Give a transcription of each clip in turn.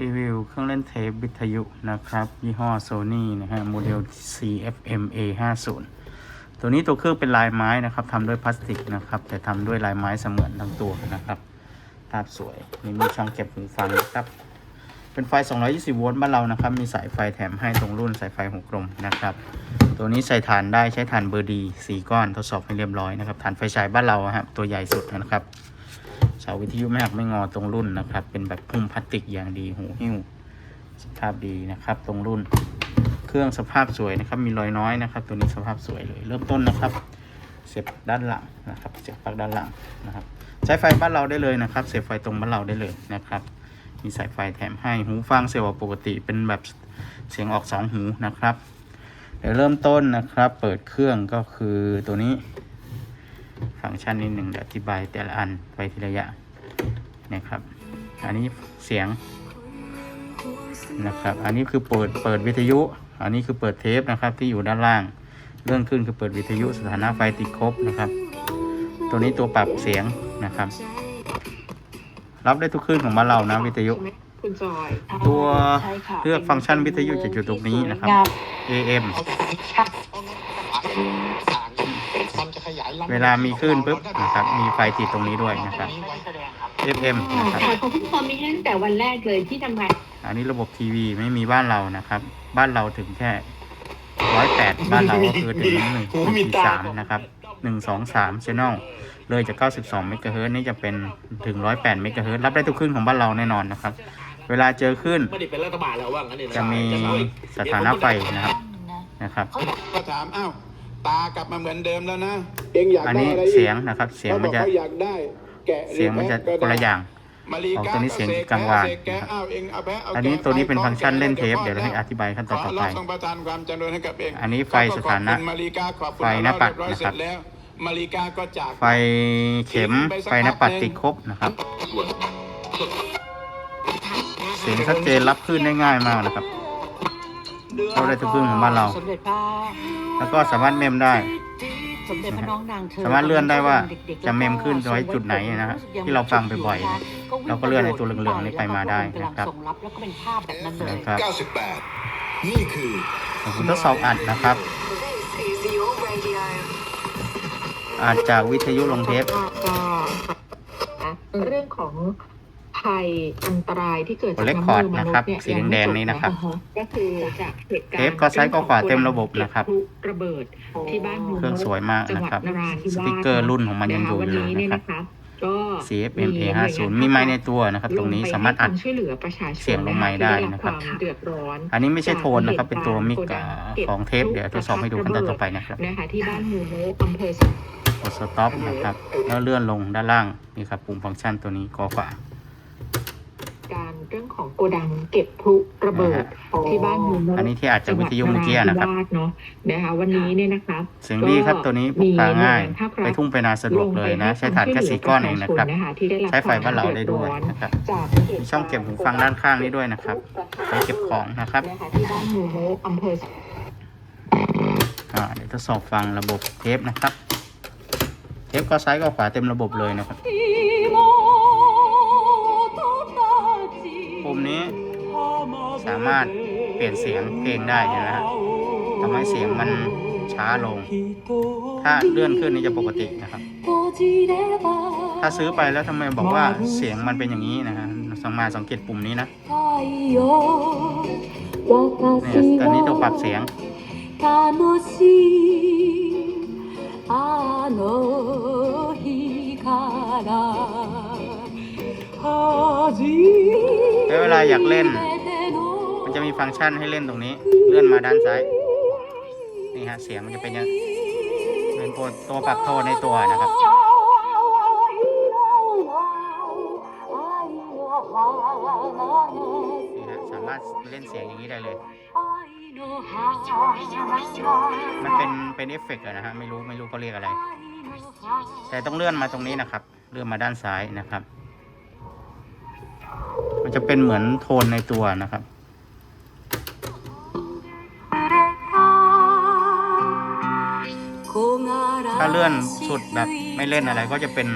รีวิวเครื่องเล่นเทปวิทยุนะครับ ยี่ห้อ Sony นะฮะโมเดล CFM A50 ตัวนี้ตัวเครื่องเป็นลายไม้นะครับทำด้วยพลาสติกนะครับ แต่ทำด้วยลายไม้เสมือนทั้งตัวนะครับ ภาพสวยนี่มีช่องเก็บหูฟังนะครับ เป็นไฟ 220 โวลต์บ้านเรานะครับ มีสายไฟแถมให้ตรงรุ่นสายไฟหกลมนะครับ ตัวนี้ใส่ฐานได้ใช้ฐานเบอร์ดีสี่ก้อนทดสอบให้เรียบร้อยนะครับฐานไฟฉายบ้านเราครับตัวใหญ่สุดนะครับ เสาวิทยุไม่หักไม่งอตรงรุ่นนะครับ เป็นแบบพุ่มพลาสติกอย่างดีหูหิ้วสภาพดีนะครับ ตรงรุ่น เครื่องสภาพสวยนะครับ มีรอยน้อยนะครับ ตัวนี้สภาพสวยเลย เริ่มต้นนะครับ เสียบด้านหลังนะครับ เสียบปลั๊กด้านหลังนะครับ ใช้ไฟบ้านเราได้เลยนะครับ เสียบไฟตรงบ้านเราได้เลยนะครับ มีสายไฟแถมให้หูฟังเสียบออกปกติเป็นแบบเสียงออกสองหูนะครับเดี๋ยวเริ่มต้นนะครับ เปิดเครื่องก็คือตัวนี้ ฟังก์ชันนิดหนึ่งอธิบายแต่ละอันไปทีละอย่างนะครับ อันนี้เสียงนะครับ อันนี้คือเปิดเปิดวิทยุ อันนี้คือเปิดเทปนะครับที่อยู่ด้านล่างเลื่อนขึ้นคือเปิดวิทยุสถานะไฟติดครบนะครับ ตัวนี้ตัวปรับเสียงนะครับ รับได้ทุกคลื่นของบ้านเรานะวิทยุ ตัวเลือกฟังก์ชันวิทยุจะอยู่ตรงนี้นะครับ AM เวลามีคลื่นปุ๊บนะครับ มีไฟติดตรงนี้ด้วยนะครับ FM นะครับค่ะเขาเพิ่งพร้อมมีให้ตั้งแต่วันแรกเลยที่ทำงานอันนี้ระบบทีวีไม่มีบ้านเรานะครับ บ้านเราถึงแค่ร้อยแปดบ้านเราก็คือถึงหนึ่งสี่สามนะครับหนึ่งสองสามชแนลเลยจากเก้าสิบสองเมกะเฮิรตซ์นี่จะเป็นถึงร้อยแปดเมกะเฮิรตซ์รับได้ทุกคลื่นของบ้านเราแน่นอนนะครับ เวลาเจอคลื่นไม่ได้เป็นรัฐบาลแล้วว่างั้นเลยนจะมีสถานะไฟนะครับนะครับก็ถามอ้าวตากลับมาเหมือนเดิมแล้วนะ เองอยากอันได้นี้อะไรอีกเสียงนะครับ เสียงมันจะขาบอกเขาอยากได้แกะเสียงมันจะหรือคนละอย่างมาลีของกาตัวนี้เสียงก็กลางวาน เสกแกะอ้าวเองเอาแปะเอาอันนี้แกะตัวนี้เป็นไปฟังก์ชันเล่นเทปขอเดี๋ยวเราให้อธิบายขั้นตอนต่อไปขทรงประทานความเจริญให้กับเองอันนี้ไฟสถานะขอบคุณมาลีกาขอบคุณไฟหน้าปัดเรียบร้อยนะครับเสจแล้วมาลีกาก็จาก ไฟเข็ม ไฟหน้าปัดติดครบนะครับ เสียงชัดเจนรับคลื่นได้ง่ายมากนะครับ เข้าได้ทุกคลื่นของบ้านเรา สมเด็จพระแล้วก็สามารถเมมได้ส มเด็จพระน้องนางเธอสามารถเลื่อนได้ว่าด็กๆจะเมมขึ้นไว้จุดไหนนะฮะที่เราฟังบ่อยๆนะเราก็เลื่อนให้ตัวเหลืองๆนี่ไปมาได้นะครับส่งรับแล้วก็เป็นภาพแบบนั้นเลยนะครับ98นี่คือผมทดสอบอัดนะครับอัดจากวิทยุลงเทปเรื่องของ ภัยอันตรายที่เกิดจากเลคน้ำคอร์มืดอมนะนุครัษบย์เนี่ยสีแดงๆนี่นะครับยังไม่จก็คือจากเหตุการณ์เทปก็ซ้ายก็ขวาเต็มระบบนะครับเก็ระเบิดที่บ้านหมู่เครื่องสวยมากจังนะหวัดครับนราธิสวาสติกเกอร์รุ่นของมันยังอยู่วัเลยนี้เนี่ยนะครับนะคะก็ CFM A50 มีไม้ในตัวนะครับ ตรงนี้สามารถอัดลงไปให้ควช่วยเหลือประชาชนเสียงลงไมค์ได้นะครับที่ได้รับความเดือดร้อนอันนี้ไม่ใช่โทนนะครับ เป็นตัวมิกอ่าของเทปเดี๋ยวทดสอบให้ดูขั้นตอนต่อไปนะครับนะคะที่บ้านหมู่โมอำเภอกดสต็อปนะครับ แล้วเลื่อนลงด้านล่างนี่ครับปุ่มฟังก์ชันตัวนี้กอขวาการ เรื่องของโกดังเก็บพลุระเบิดที่บ้านหมู่โมอันนี้ที่อาจจะวิทยุเมื่อกี้นะครับจังหวัดนราธิวาสเนาะนะคะวันนี้เนี่ยนะคะเสียงดีครับตัวนี้พกพาง่าย ไปทุ่งไปนาสะดวกเลยนะ ใช้ฐานแค่สีก้อนเองนะครับที่ได้รับใช้ไฟบ้านเราได้ด้วยนะครับจากหตุมีช่องเก็บหูฟังด้านข้างนี้ด้วยนะครับไว้เก็บของนะครับนะคะที่บ้านหมู่โมอำเภออ่าเดี๋ยวทดสอบฟังระบบเทปนะครับ เทปก็ซ้ายก็ขวาเต็มระบบเลยนะครับ ปุ่มนี้สามารถเปลี่ยนเสียงเพลงได้เห็นไหมฮะทำให้เสียงมันช้าลง ถ้าเลื่อนขึ้นนี่จะปกตินะครับ ถ้าซื้อไปแล้วทำไมบอกว่าเสียงมันเป็นอย่างนี้นะฮะสังมาสังเกตปุ่มนี้นะเนี่ยตอนนี้ตัวปรับเสียง 楽しいあの日から初 เวลาอยากเล่น มันจะมีฟังก์ชันให้เล่นตรงนี้ เลื่อนมาด้านซ้าย นี่ฮะ เสียงมันจะเป็นยังเป็นโตัวปรับโทนในตัวนะครับ นี่ฮะ สามารถเล่นเสียงอย่างนี้ได้เลย มันเป็น เป็นเอฟเฟกต์นะฮะ ไม่รู้ ไม่รู้เขาเรียกอะไร แต่ต้องเลื่อนมาตรงนี้นะครับ เลื่อนมาด้านซ้ายนะครับ จะเป็นเหมือนโทนในตัวนะครับ ถ้าเลื่อนสุดแบบไม่เล่นอะไรก็จะเป็น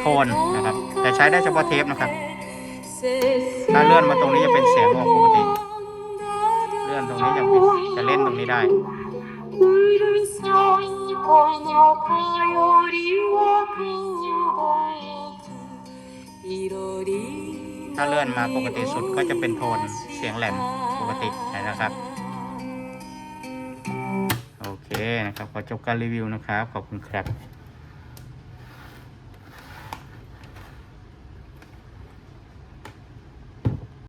โทนนะครับ แต่ใช้ได้เฉพาะเทปนะครับ ถ้าเลื่อนมาตรงนี้จะเป็นเสียงออกปกติ เลื่อนตรงนี้จะเป็นจะเล่นตรงนี้ได้ ถ้าเลื่อนมาปกติสุดก็จะเป็นโทนเสียงแหลมปกตินะครับ โอเคนะครับ ขอจบการรีวิวนะครับ ขอบคุณครับ